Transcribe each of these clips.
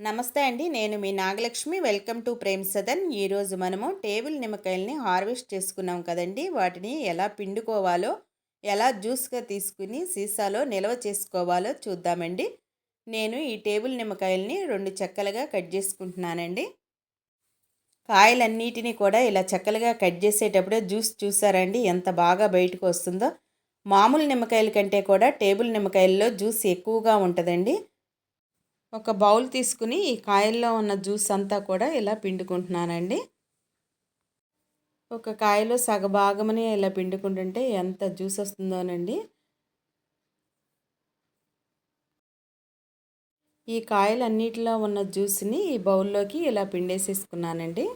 నమస్తే అండి నేను మీ Nagalakshmi. Welcome to Prem Sadan. ఈరోజు మనము టేబుల్ నిమ్మకాయల్ని హార్వెస్ట్ చేసుకున్నాం కదండి. వాటిని ఎలా పిండుకోవాలో ఎలా జ్యూస్గా తీసుకుని సీసాలో నిల్వ చేసుకోవాలో చూద్దామండి. నేను ఈ టేబుల్ నిమ్మకాయల్ని రెండు చెక్కలుగా కట్ చేసుకుంటున్నానండి. కాయలన్నిటినీ కూడా ఇలా చెక్కలుగా కట్ చేసేటప్పుడే జ్యూస్ చూసారండి ఎంత బాగా బయటకు వస్తుందో. మామూలు నిమ్మకాయల కంటే కూడా టేబుల్ నిమ్మకాయల్లో జ్యూస్ ఎక్కువగా ఉంటుందండి. ఒక బౌల్ తీసుకుని ఈ కాయల్లో ఉన్న జ్యూస్ అంతా కూడా ఇలా పిండుకుంటున్నానండి. ఒక కాయలో సగభాగమని ఇలా పిండుకుంటుంటే ఎంత జ్యూస్ వస్తుందోనండి. ఈ కాయలన్నిటిలో ఉన్న జ్యూస్ని ఈ బౌల్లోకి ఇలా పిండేసేసుకున్నానండి.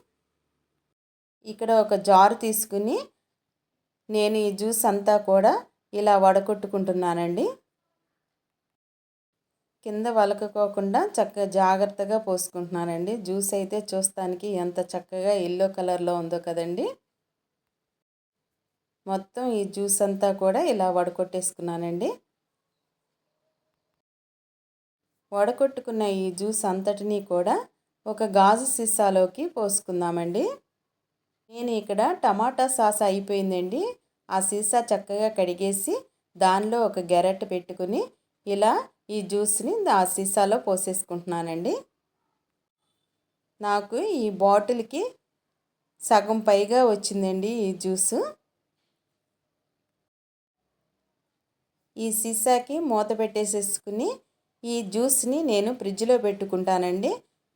ఇక్కడ ఒక జారు తీసుకుని నేను ఈ జ్యూస్ అంతా కూడా ఇలా వడకొట్టుకుంటున్నానండి కింద వలకపోకుండా చక్కగా జాగ్రత్తగా పోసుకుంటున్నానండి. జ్యూస్ అయితే చూస్తానికి ఎంత చక్కగా ఎల్లో కలర్లో ఉందో కదండి. మొత్తం ఈ జ్యూస్ అంతా కూడా ఇలా వడకొట్టేసుకున్నానండి. వడకొట్టుకున్న ఈ జ్యూస్ అంతటినీ కూడా ఒక గాజు సీసాలోకి పోసుకుందామండి. నేను ఇక్కడ టమాటా సాస్ అయిపోయిందండి. ఆ సీసా చక్కగా కడిగేసి దానిలో ఒక గెరెట్ పెట్టుకుని ఇలా ఈ జ్యూస్ని ఆ సీసాలో పోసేసుకుంటున్నానండి. నాకు ఈ బాటిల్కి సగం పైగా వచ్చిందండి ఈ జ్యూసు. ఈ సీసాకి మూత పెట్టేసేసుకుని ఈ జ్యూస్ని నేను ఫ్రిడ్జ్లో పెట్టుకుంటానండి.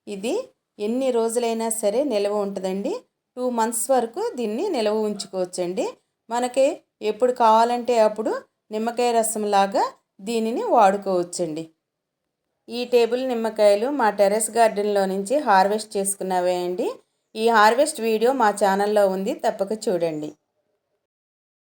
ఇది ఎన్ని రోజులైనా సరే నిల్వ ఉంటుందండి. టూ మంత్స్ వరకు దీన్ని నిల్వ ఉంచుకోవచ్చండి. మనకి ఎప్పుడు కావాలంటే అప్పుడు నిమ్మకాయ రసం లాగా దీనిని వాడుకోవచ్చండి. ఈ టేబుల్ నిమ్మకాయలు మా టెరెస్ గార్డెన్లో నుంచి హార్వెస్ట్ చేసుకున్నవే అండి. ఈ హార్వెస్ట్ వీడియో మా ఛానల్లో ఉంది తప్పక చూడండి.